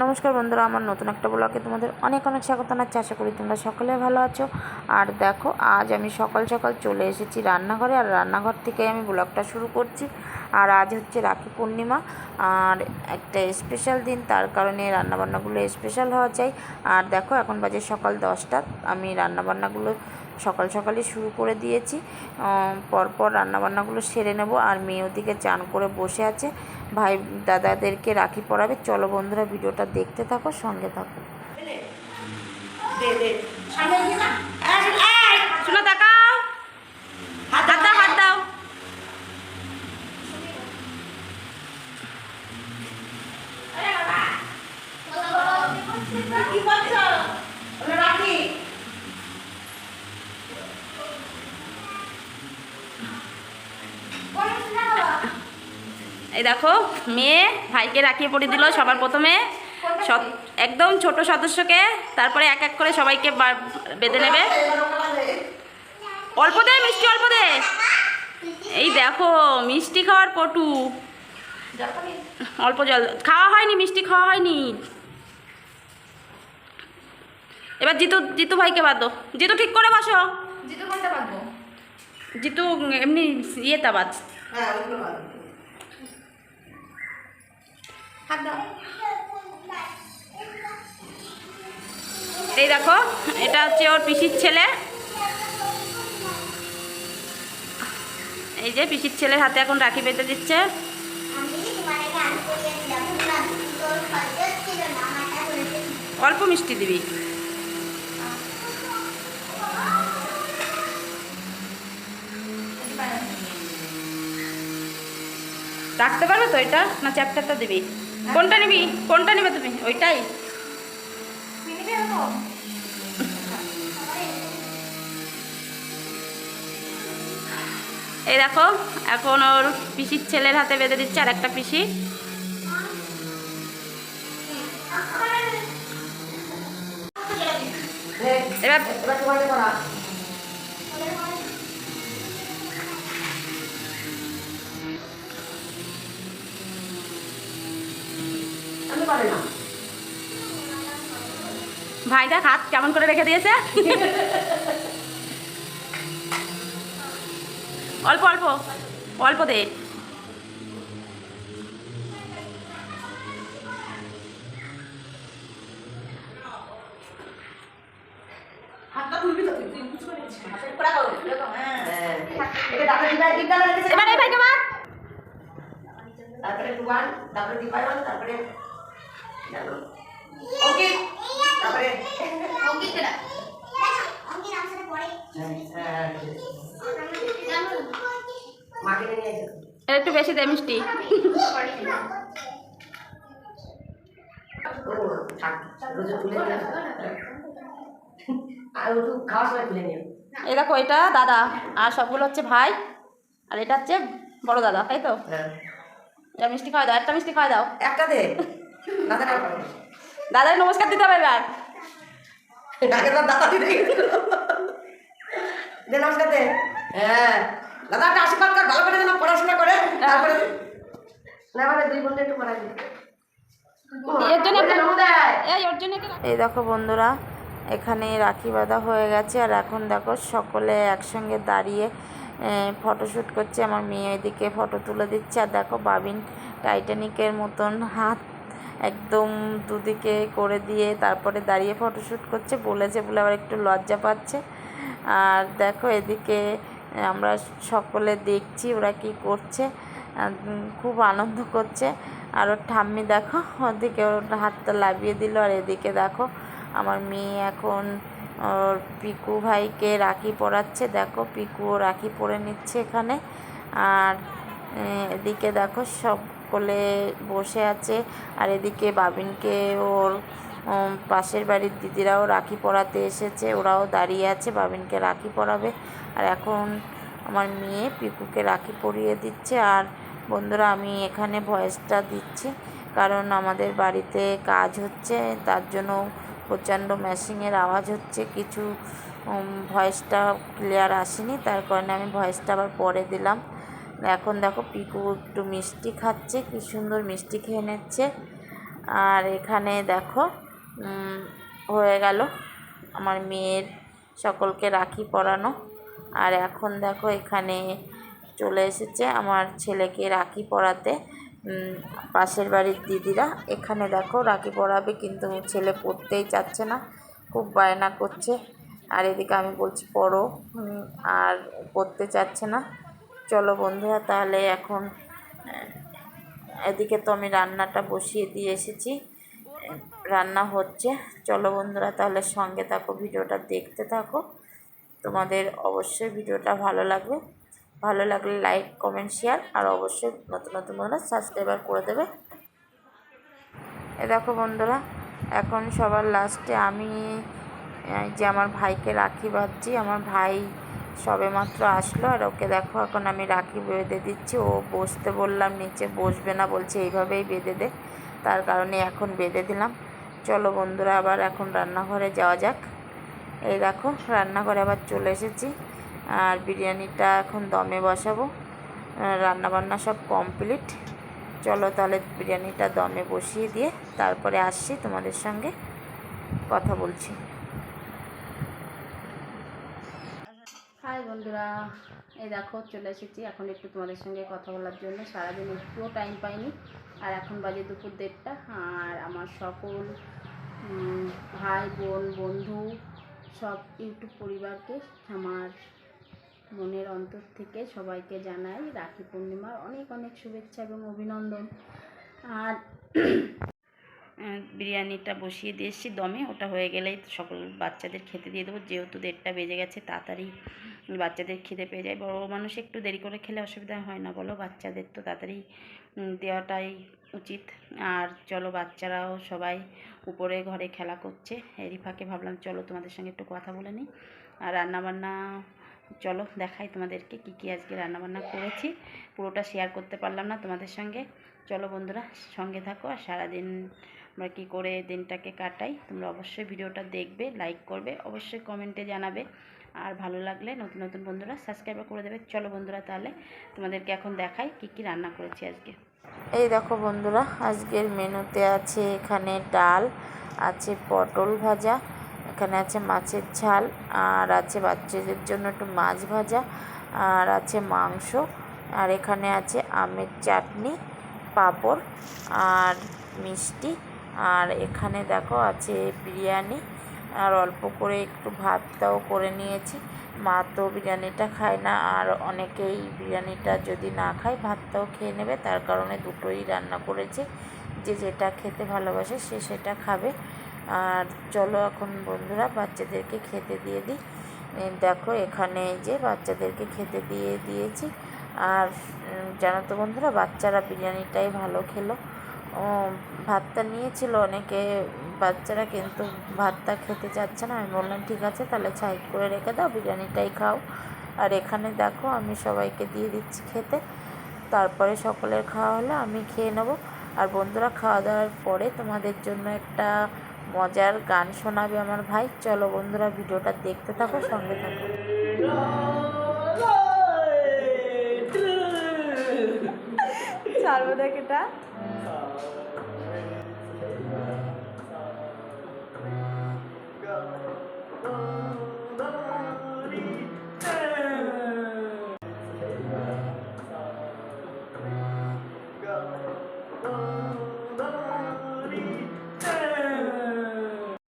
নমস্কার বন্ধুরা, আমার নতুন একটা ব্লগে তোমাদের অনেক অনেক স্বাগত জানাচ্ছি। আশা করি তোমরা সকলে ভালো আছো। আর দেখো, আজ আমি সকাল সকাল চলে এসেছি রান্নাঘরে। আর রান্নাঘর থেকে আমি ব্লগটা শুরু করছি। আর আজ হচ্ছে রাখি পূর্ণিমা, আর একটা স্পেশাল দিন, তার কারণে রান্নাবান্নাগুলো স্পেশাল হওয়া চাই। আর দেখো, এখন বাজে সকাল দশটা, আমি রান্নাবান্নাগুলো সকাল সকালই শুরু করে দিয়েছি। পরপর রান্নাবান্নাগুলো সেরে নেব, আর মেয়ে ওদিকে চান করে বসে আছে। ভাই, দাদাদেরকে রাখি পরাবে। চলো বন্ধুরা, ভিডিওটা দেখতে থাকো, সঙ্গে থাকো শোনো তাকাও হাত দাও হাত দাও এই দেখো মেয়ে ভাইকে রাখিয়ে পড়ে দিল সবার প্রথমে। একদম ছোট সদস্যকে তারপরে এক এক করে সবাইকে বেঁধে নেবে। অল্প দে মিষ্টি অল্প দে। এই দেখো মিষ্টি খাওয়ার পটু। অল্প জল। খাওয়া হয়নি মিষ্টি খাওয়া হয়নি। এবার জিতু জিতু ভাইকে বাঁধো জিতু ঠিক করে বসো। জিতু কোনটা পারব জিতু এমনি ইয়েটা হাত দাও। এই দেখো এটা হচ্ছে ওর পিসির ছেলে। এই যে পিসির ছেলের হাতে এখন রাখি বেঁধে দিচ্ছে। অল্প মিষ্টি গান রাখতে পারবে তো এটা? না চ্যাপ্টারটা দিবি? কোনটা নিবি? কোনটা নিবে তুমি? ওইটাই। এই দেখো, এখন ওর পিসির ছেলের হাতে বেঁধে দিচ্ছে আর একটা পিসি। এবার ভাই দেখ হাত কেমন করে রেখে দিয়েছে। অল্প অল্প অল্প দে। এবার এই ভাইকে মার তারপরে টুয়ান তারপরে দীপায়ন তারপরে ওকে তারপরে? অঙ্কিত না আমি নাম সাথে পড়ে মাকে নিয়ে এসে। এর একটু বেশি দে মিষ্টি এই দেখো এটা দাদা। আর সবগুলো হচ্ছে ভাই। আর এটা হচ্ছে বড় দাদা তাই তো? হ্যাঁ। এটা মিষ্টি খাওয়া দাও একটা মিষ্টি খাওয়া দাও। একটা দে। দাদা নমস্কার দিতে হবে এবার। দাদা দিতে দে নমস্কার দে। হ্যাঁ দাদা একটা আশীর্বাদ কর ভালো করে যেন পড়াশোনা করে তারপরে না মানে দুই বোনটা একটু পড়াই এই এই দেখো বন্ধুরা এখানে রাখি বাঁধা হয়ে গেছে আর এখন দেখো সকলে একসঙ্গে দাঁড়িয়ে ফটোশ্যুট করছে। আমার মেয়ে এদিকে ফটো তুলে দিচ্ছে আর দেখো বাবিন টাইটানিকের মতন হাত একদম দুদিকে করে দিয়ে তারপরে দাঁড়িয়ে ফটোশ্যুট করছে, বলেছে বলে আবার একটু লজ্জা পাচ্ছে। আর দেখো এদিকে আমরা সকলে দেখছি ওরা কি করছে। খুব আনন্দ করছে। আর ওর ঠাম্মি দেখো, ওদিকে ওর হাতটা লাগিয়ে দিল। আর এদিকে দেখো আমার মেয়ে এখন ওর পিকু ভাইকে রাখি পরাচ্ছে। দেখো পিকুও রাখি পরে নিচ্ছে এখানে। আর এদিকে দেখো সকলে বসে আছে আর এদিকে বাবিনকে ওর পাশের বাড়ির দিদিরাও রাখি পরাতে এসেছে, ওরাও দাঁড়িয়ে আছে, বাবিনকে রাখি পরাবে। আর এখন আমার মেয়ে পিকুকে রাখি পরিয়ে দিচ্ছে আর বন্ধুরা আমি এখানে ভয়েসটা দিচ্ছি কারণ আমাদের বাড়িতে কাজ হচ্ছে, তার জন্য প্রচণ্ড মেশিনের আওয়াজ হচ্ছে, কিছু ভয়েসটা ক্লিয়ার আসেনি, তার কারণে আমি ভয়েসটা আবার পরে দিলাম। এখন দেখো পিকু একটু মিষ্টি খাচ্ছে, কি সুন্দর মিষ্টি খেয়ে নিচ্ছে। আর এখানে দেখো হয়ে গেল আমার মেয়ের সকলকে রাখি পরানো। আর এখন দেখো এখানে চলে এসেছে আমার ছেলেকে রাখি পরাতে। পাশের বাড়ির দিদিরা এখানে দেখো রাখি পরাবে, কিন্তু ছেলে পড়তেই চাচ্ছে না, খুব বায়না করছে। আর এদিকে আমি বলছি পড়ো আর পড়তে চাচ্ছে না। চলো বন্ধুরা, তাহলে এখন এদিকে তো আমি রান্নাটা বসিয়ে দিয়ে এসেছি। রান্না হচ্ছে। চলো বন্ধুরা, তাহলে সঙ্গে থাকো, ভিডিওটা দেখতে থাকো। তোমাদের অবশ্যই ভিডিওটা ভালো লাগবে। ভালো লাগলে লাইক, কমেন্ট, শেয়ার, আর অবশ্যই নতুন নতুন বন্ধুরা সাবস্ক্রাইবার করে দেবে। এ দেখো বন্ধুরা, এখন সবার লাস্টে আমি যে আমার ভাইকে রাখি বাঁধছি আমার ভাই সবেমাত্র আসলো আর ওকে দেখো, এখন আমি রাখি বেঁধে দিচ্ছি। ও বসতে বললাম, নিচে বসবে না, বলছে এইভাবেই বেঁধে দে। তার কারণে এখন বেঁধে দিলাম। চলো বন্ধুরা, আবার এখন রান্নাঘরে যাওয়া যাক। এই দেখো, রান্নাঘরে আবার চলে এসেছি। আর বিরিয়ানিটা এখন দমে বসাবো। রান্না বান্না সব কমপ্লিট। চলো তাহলে বিরিয়ানিটা দমে বসিয়ে দিয়ে তারপরে আসছি তোমাদের সঙ্গে কথা বলছি। বন্ধুরা, এই দেখো চলে এসেছি এখন একটু তোমাদের সঙ্গে কথা বলার জন্য। সারাদিন একটুও টাইম পাইনি, আর এখন বাজে দুপুর দেড়টা, আর আমার সকল ভাই, বোন, বন্ধু, সব ইউটিউব পরিবারকে আমার মনের অন্তর থেকে সবাইকে জানাই রাখি পূর্ণিমার অনেক অনেক শুভেচ্ছা এবং অভিনন্দন। আর বিরিয়ানিটা বসিয়ে দিয়ে এসেছি দমে, ওটা হয়ে গেলেই সকল বাচ্চাদের খেতে দিয়ে দেবো। যেহেতু দেড়টা বেজে গেছে, তাড়াতাড়ি বাচ্চাদের খিদে পেয়ে যায়। বড় মানুষ একটু দেরি করে খেলে অসুবিধা হয় না, বলো। বাচ্চাদের তো তাড়াতাড়ি দেওয়াটাই উচিত। আর চলো, বাচ্চারাও সবাই উপরে ঘরে খেলা করছে। এরই ফাঁকে ভাবলাম, চলো তোমাদের সঙ্গে একটু কথা বলে নিই। আর রান্নাবান্না, চলো দেখাই তোমাদেরকে কী কী আজকে রান্নাবান্না করেছি। পুরোটা শেয়ার করতে পারলাম না তোমাদের সঙ্গে। চলো বন্ধুরা, সঙ্গে থাকো। আর সারাদিন আমরা কী করে দিনটাকে কাটাই, তোমরা অবশ্যই ভিডিওটা দেখবে লাইক করবে, অবশ্যই কমেন্টে জানাবে। আর ভালো লাগলে নতুন নতুন বন্ধুরা সাবস্ক্রাইব করে দেবে। চলো বন্ধুরা তাহলে তোমাদেরকে এখন দেখাই কী কী রান্না করেছি আজকে। এই দেখো বন্ধুরা, আজকের মেনুতে আছে এখানে ডাল, আছে পটল ভাজা, এখানে আছে মাছের ঝাল, আর আছে বাচ্চাদের জন্য একটু মাছ ভাজা, আর আছে মাংস, আর এখানে আছে আমের চাটনি, পাঁপড়, আর মিষ্টি আর এখানে দেখো আছে বিরিয়ানি। আর অল্প করে একটু ভাতটাও করে নিয়েছি। মা তো বিরিয়ানিটা খায় না, আর অনেকেই বিরিয়ানিটা যদি না খায়, ভাতটাও খেয়ে নেবে। তার কারণে দুটোই রান্না করেছে। যে যেটা খেতে ভালোবাসে, সে সেটা খাবে। আর চলো এখন বন্ধুরা, বাচ্চাদেরকে খেতে দিয়ে দিই। দেখো এখানে যে বাচ্চাদেরকে খেতে দিয়ে দিয়েছি। আর জানো তো বন্ধুরা, বাচ্চারা বিরিয়ানিটাই ভালো খেলো। ও, ভাতটা নিয়েছিল অনেকে, বাচ্চারা কিন্তু ভাতটা খেতে চাচ্ছে না। আমি বললাম, ঠিক আছে, তাহলে সাইড করে রেখে দাও, বিরিয়ানিটাই খাও। আর এখানে দেখো, আমি সবাইকে দিয়ে দিচ্ছি খেতে। তারপরে সকলের খাওয়া হলে, আমি খেয়ে নেব। আর বন্ধুরা, খাওয়া দাওয়ার পরে তোমাদের জন্য একটা মজার গান শোনাবে আমার ভাই। চলো বন্ধুরা, ভিডিওটা দেখতে থাকো, সঙ্গে থাকো। ছাড়বো এটা